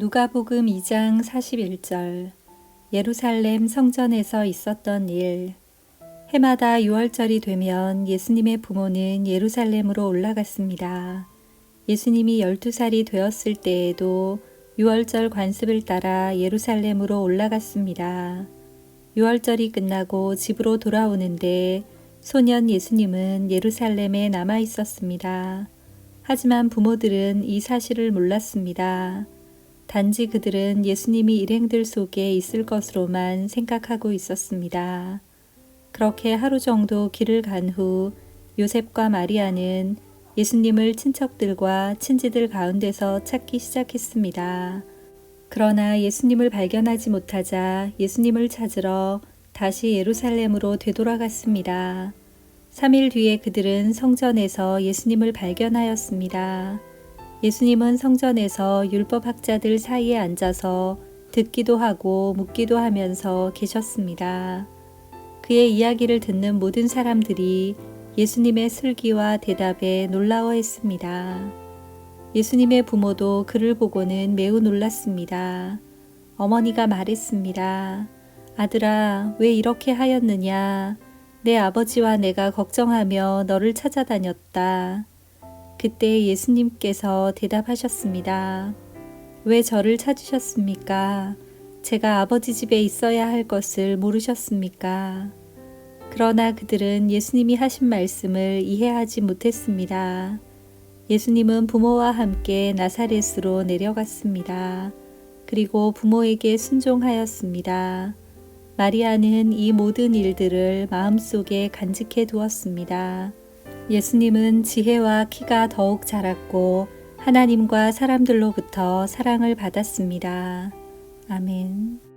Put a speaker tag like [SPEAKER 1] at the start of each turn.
[SPEAKER 1] 누가복음 2장 41절 예루살렘 성전에서 있었던 일 해마다 6월절이 되면 예수님의 부모는 예루살렘으로 올라갔습니다. 예수님이 12살이 되었을 때에도 6월절 관습을 따라 예루살렘으로 올라갔습니다. 6월절이 끝나고 집으로 돌아오는데 소년 예수님은 예루살렘에 남아 있었습니다. 하지만 부모들은 이 사실을 몰랐습니다. 단지 그들은 예수님이 일행들 속에 있을 것으로만 생각하고 있었습니다. 그렇게 하루 정도 길을 간 후 요셉과 마리아는 예수님을 친척들과 친지들 가운데서 찾기 시작했습니다. 그러나 예수님을 발견하지 못하자 예수님을 찾으러 다시 예루살렘으로 되돌아갔습니다. 3일 뒤에 그들은 성전에서 예수님을 발견하였습니다. 예수님은 성전에서 율법학자들 사이에 앉아서 듣기도 하고 묻기도 하면서 계셨습니다. 그의 이야기를 듣는 모든 사람들이 예수님의 슬기와 대답에 놀라워했습니다. 예수님의 부모도 그를 보고는 매우 놀랐습니다. 어머니가 말했습니다. 아들아, 왜 이렇게 하였느냐? 내 아버지와 내가 걱정하며 너를 찾아다녔다. 그때 예수님께서 대답하셨습니다. 왜 저를 찾으셨습니까? 제가 아버지 집에 있어야 할 것을 모르셨습니까? 그러나 그들은 예수님이 하신 말씀을 이해하지 못했습니다. 예수님은 부모와 함께 나사렛으로 내려갔습니다. 그리고 부모에게 순종하였습니다. 마리아는 이 모든 일들을 마음속에 간직해 두었습니다. 예수님은 지혜와 키가 더욱 자랐고 하나님과 사람들로부터 사랑을 받았습니다. 아멘.